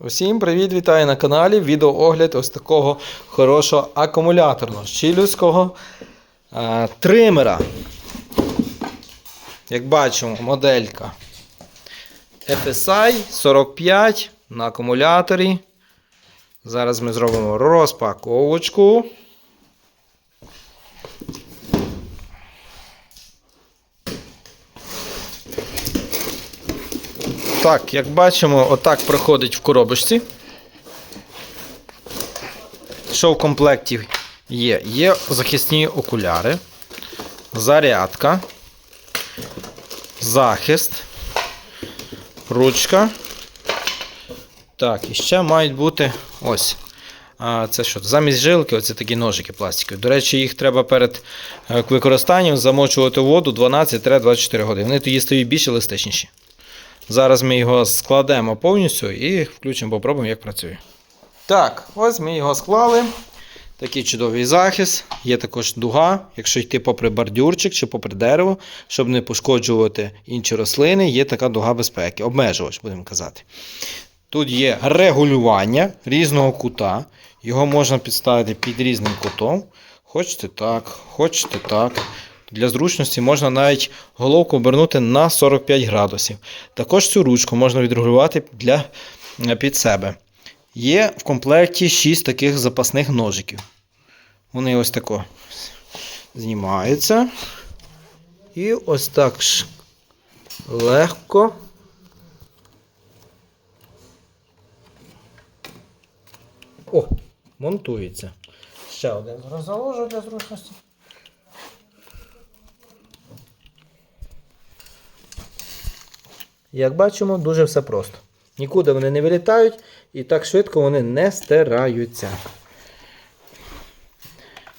Усім привіт, вітаю на каналі. Відеоогляд ось такого хорошого акумуляторного щілюського е, тримера. Як бачимо, моделька FSI 45 на акумуляторі. Зараз ми зробимо розпаковочку. Так, як бачимо, отак проходить в коробочці. Що в комплекті є? Є захисні окуляри, зарядка, захист, ручка. Так, і ще мають бути ось. А, це що? Замість жилки, оце такі ножики пластикові. До речі, їх треба перед е, використанням замочувати в воду 12-24 години. Вони тоді стають більш еластичніші. Зараз ми його складемо повністю і включимо, попробуємо, як працює. Так, ось ми його склали. Такий чудовий захист. Є також дуга, якщо йти попри бордюрчик чи попри дерево, щоб не пошкоджувати інші рослини, є така дуга безпеки, обмежувач, будемо казати. Тут є регулювання різного кута. Його можна підставити під різним кутом. Хочете так, хочете так. Для зручності можна навіть головку обернути на 45 градусів. Також цю ручку можна відрегулювати для, е, під себе. Є в комплекті 6 таких запасних ножиків. Вони ось тако знімаються. І ось так ж легко. О, монтується. Ще один зараз заложу для зручності. Як бачимо, дуже все просто. Нікуди вони не вилітають і так швидко вони не стираються.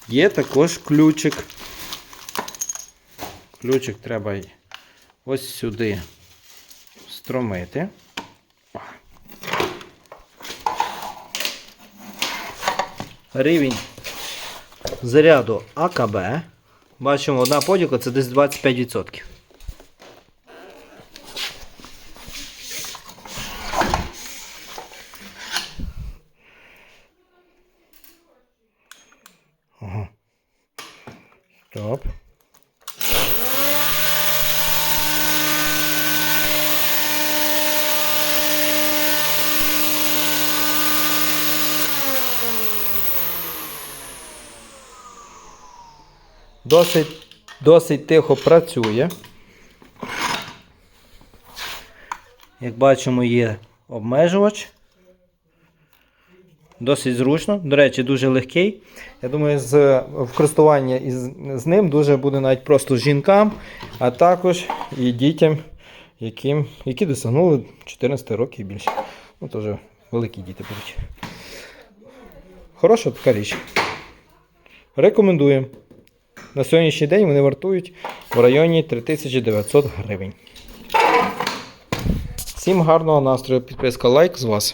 Є також ключик. Ключик треба ось сюди встромити. Рівень заряду АКБ. Бачимо, одна поділка це десь 25%. Стоп. Досить, досить тихо працює. Як бачимо, є обмежувач. Досить зручно. До речі, дуже легкий. Я думаю, з в користування із, з ним дуже буде навіть просто жінкам, а також і дітям, яким, які досягнули 14 років і більше. Ну, теж великі діти будуть. Хороша така річ. Рекомендуємо. На сьогоднішній день вони вартують в районі 3900 гривень. Всім гарного настрою, підписка, лайк з вас.